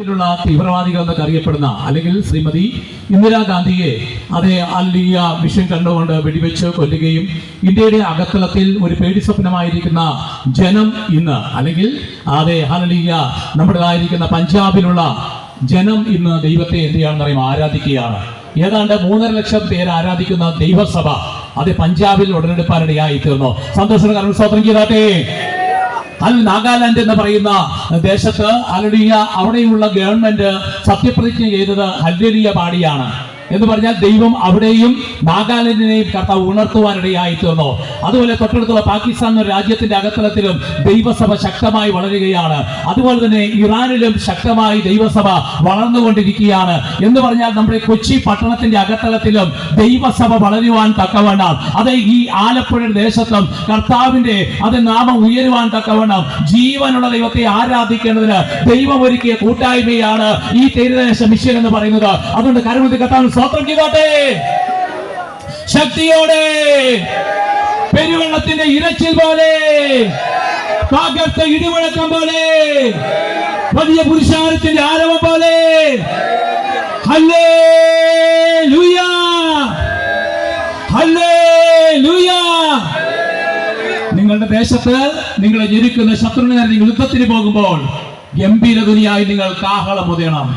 ിലുള്ള തീവ്രവാദികൾ എന്നൊക്കെ അറിയപ്പെടുന്ന അല്ലെങ്കിൽ ശ്രീമതി ഇന്ദിരാഗാന്ധിയെ അതേ അല്ലിയ മിഷൻ കണ്ടുകൊണ്ട് വെടിവെച്ച് കൊല്ലുകയും ഇന്ത്യയുടെ അകത്തളത്തിൽ ഒരു പേടി സ്വപ്നമായിരിക്കുന്ന ജനം ഇന്ന് അല്ലെങ്കിൽ അതേ ഹലലിയ നമ്മുടേതായിരിക്കുന്ന പഞ്ചാബിലുള്ള ജനം ഇന്ന് ദൈവത്തെ എന്ത് ചെയ്യാണെന്ന് ആരാധിക്കുകയാണ്. ഏതാണ്ട് മൂന്നര ലക്ഷം പേര് ആരാധിക്കുന്ന ദൈവസഭ അത് പഞ്ചാബിൽ ഉടലെടുപ്പാനിടയായി തീർന്നു. സന്തോഷം സ്വാതന്ത്ര്യം ചെയ്താട്ടെ. അൽ നാഗാലാൻഡ് എന്ന് പറയുന്ന ദേശത്ത് അലടിയ അവിടെയുള്ള ഗവൺമെന്റ് സത്യപ്രതിജ്ഞ ചെയ്തത് ഹല്ലലിയ പാടിയാണ്. എന്ന് പറഞ്ഞാൽ ദൈവം അവിടെയും നാഗാലാൻഡിനെയും കർത്താവ് ഉണർത്തുവാനിടയായി തീർന്നു. അതുപോലെ തൊട്ടടുത്തുള്ള പാകിസ്ഥാൻ എന്ന രാജ്യത്തിന്റെ അകത്തലത്തിലും ദൈവസഭ ശക്തമായി വളരുകയാണ്. അതുപോലെ തന്നെ ഇറാനിലും ശക്തമായി ദൈവസഭ വളർന്നുകൊണ്ടിരിക്കുകയാണ്. എന്ന് പറഞ്ഞാൽ നമ്മുടെ കൊച്ചി പട്ടണത്തിന്റെ അകത്തലത്തിലും ദൈവസഭ വളരുവാൻ തക്കവണ്ണം. അത് ഈ ആലപ്പുഴ ദേശത്തും കർത്താവിന്റെ അത് നാമം ഉയരുവാൻ തക്കവണ്ണം ജീവനുള്ള ദൈവത്തെ ആരാധിക്കേണ്ടതിന് ദൈവം ഒരുക്കിയ കൂട്ടായ്മയാണ് ഈ തീരദേശ മിഷൻ എന്ന് പറയുന്നത്. അതുകൊണ്ട് കരുമതി കർത്താവിന് സ്വത്രം ചെയ്തോട്ടെ ശക്തിയോടെ പെരുവെള്ളത്തിന്റെ ഇരച്ചിൽ പോലെ ഇടിവഴക്കം പോലെ വലിയ പുരുഷാരത്തിന്റെ ആരവം പോലെ. നിങ്ങളുടെ ദേശത്ത് നിങ്ങളെ ജനിക്കുന്ന ശത്രുവിനെ നിങ്ങൾ യുദ്ധത്തിന് പോകുമ്പോൾ ഗംഭീര ധ്വനിയായി നിങ്ങൾ കാഹളം മുതയണം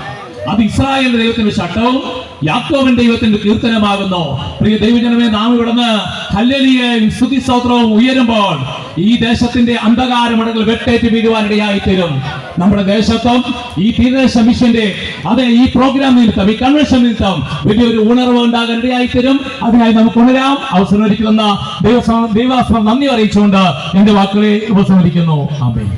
അത് ഇസ്രായേലിന്റെ ദൈവത്തിന്റെ ചട്ടവും യാക്കോബൻ ദൈവത്തിന്റെ കീർത്തനമാകുന്നു. പ്രിയ ദൈവജനമേ നാം ഇവിടുന്ന് ഹല്ലലിയയും സ്തുതി സ്തോത്രവും ഉയരുമ്പോൾ ഈ ദേശത്തിന്റെ അന്ധകാരമടകൾ വെട്ടേറ്റ് വീഴുവാനിടയായി തരും നമ്മുടെ ദേശത്തും ഈ തീരദേശ മിഷന്റെ അതെ ഈ പ്രോഗ്രാം നിമിത്തം ഈ കൺവെൻഷൻ നിമിത്തം വലിയൊരു ഉണർവ് ഉണ്ടാകാൻ ഇടയായി തരും അതിനായി നമുക്ക് ഉണരാം. അവസരം ഒരുക്കുന്ന ദൈവ ദൈവാശ്രം നന്ദി അറിയിച്ചുകൊണ്ട് എന്റെ വാക്കുകളെ ഉപസംഹരിക്കുന്നു. ആമേൻ.